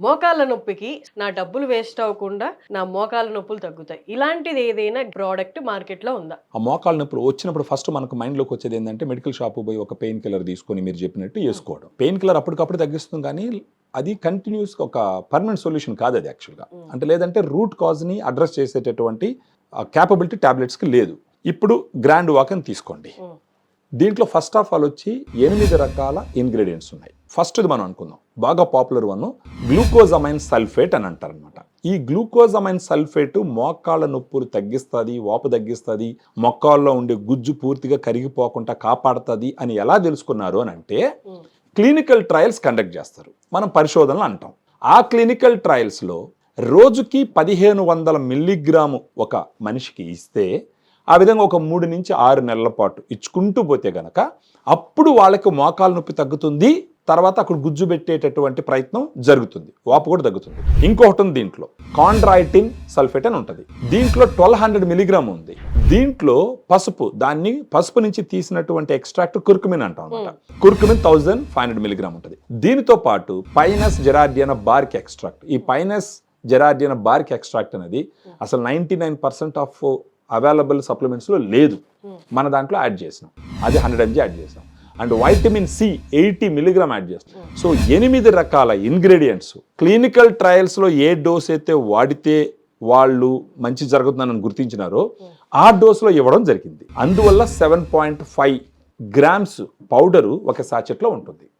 మోకాళ్ళ నొప్పికి నా డబ్బులు వేస్ట్ అవ్వకుండా నా మోకాళ్ళ నొప్పులు తగ్గుతాయి. ఇలాంటిది ఏదైనా ప్రోడక్ట్ మార్కెట్లో ఉందా? ఆ మోకాళ్ళ నొప్పులు వచ్చినప్పుడు ఫస్ట్ మనకు మైండ్లోకి వచ్చేది ఏంటంటే మెడికల్ షాప్ పోయి ఒక పెయిన్ కిల్లర్ తీసుకొని మీరు చెప్పినట్టు వేసుకోవడం పెయిన్ కిల్లర్ అప్పటికప్పుడు తగ్గిస్తుంది కానీ అది కంటిన్యూస్ ఒక పర్మనెంట్ సొల్యూషన్ కాదు అది యాక్చువల్గా Mm. అంటే లేదంటే రూట్ కాజ్ని అడ్రస్ చేసేటటువంటి క్యాపబిలిటీ టాబ్లెట్స్కి లేదు. ఇప్పుడు గ్రాండ్ వాక్ అని తీసుకోండి. Mm. దీంట్లో ఫస్ట్ ఆఫ్ ఆల్ వచ్చి ఎనిమిది రకాల ఇంగ్రీడియంట్స్ ఉన్నాయి. ఫస్ట్ది మనం అనుకుందాం. బాగా పాపులర్ వన్ గ్లూకోజమైన్ సల్ఫేట్ అని అంటారనమాట ఈ గ్లూకోజమైన్ సల్ఫేట్ మోకాళ్ళ నొప్పులు తగ్గిస్తుంది వాపు తగ్గిస్తుంది మొక్కాల్లో ఉండే గుజ్జు పూర్తిగా కరిగిపోకుండా కాపాడుతుంది అని ఎలా తెలుసుకున్నారు అని అంటే. క్లినికల్ ట్రయల్స్ కండక్ట్ చేస్తారు. మనం పరిశోధనలు అంటాం. ఆ క్లినికల్ ట్రయల్స్లో రోజుకి పదిహేను వందల మిల్లీగ్రాము ఒక మనిషికి ఇస్తే ఆ విధంగా ఒక మూడు నుంచి ఆరు నెలల పాటు ఇచ్చుకుంటూ పోతే గనక అప్పుడు వాళ్ళకి మోకాలు నొప్పి తగ్గుతుంది తర్వాత అక్కడ గుజ్జు పెట్టేటటువంటి ప్రయత్నం జరుగుతుంది. వాపు కూడా తగ్గుతుంది. ఇంకొకటి ఉంది దీంట్లో. కాండ్రాయిటిన్ సల్ఫేట్ అని ఉంటుంది. దీంట్లో ట్వెల్వ్ హండ్రెడ్ మిలీగ్రామ్ ఉంది. దీంట్లో పసుపు దాన్ని పసుపు నుంచి తీసినటువంటి ఎక్స్ట్రాక్ట్ కుర్కుమిన్ అంటాం అనమాట curcumin thousand five hundred milligram ఉంటుంది. దీనితో పాటు పైనస్ జెరాడియన బార్క్ ఎక్స్ట్రాక్ట్. ఈ పైనస్ జెరాడియన బార్క్ ఎక్స్ట్రాక్ట్ అనేది అసలు ninety nine percent of available సప్లిమెంట్స్లో లేదు. మన దాంట్లో యాడ్ చేసినాం. అది హండ్రెడ్ ఎంజీ యాడ్ చేసాం and vitamin C eighty milligram add చేస్తాం సో ఎనిమిది రకాల ఇంగ్రీడియంట్స్. క్లినికల్ ట్రయల్స్లో ఏ డోస్ అయితే వాడితే వాళ్ళు మంచి జరుగుతుందని గుర్తించినారో ఆ డోస్లో ఇవ్వడం జరిగింది. అందువల్ల seven point five grams powder ఒక సాచెట్లో ఉంటుంది.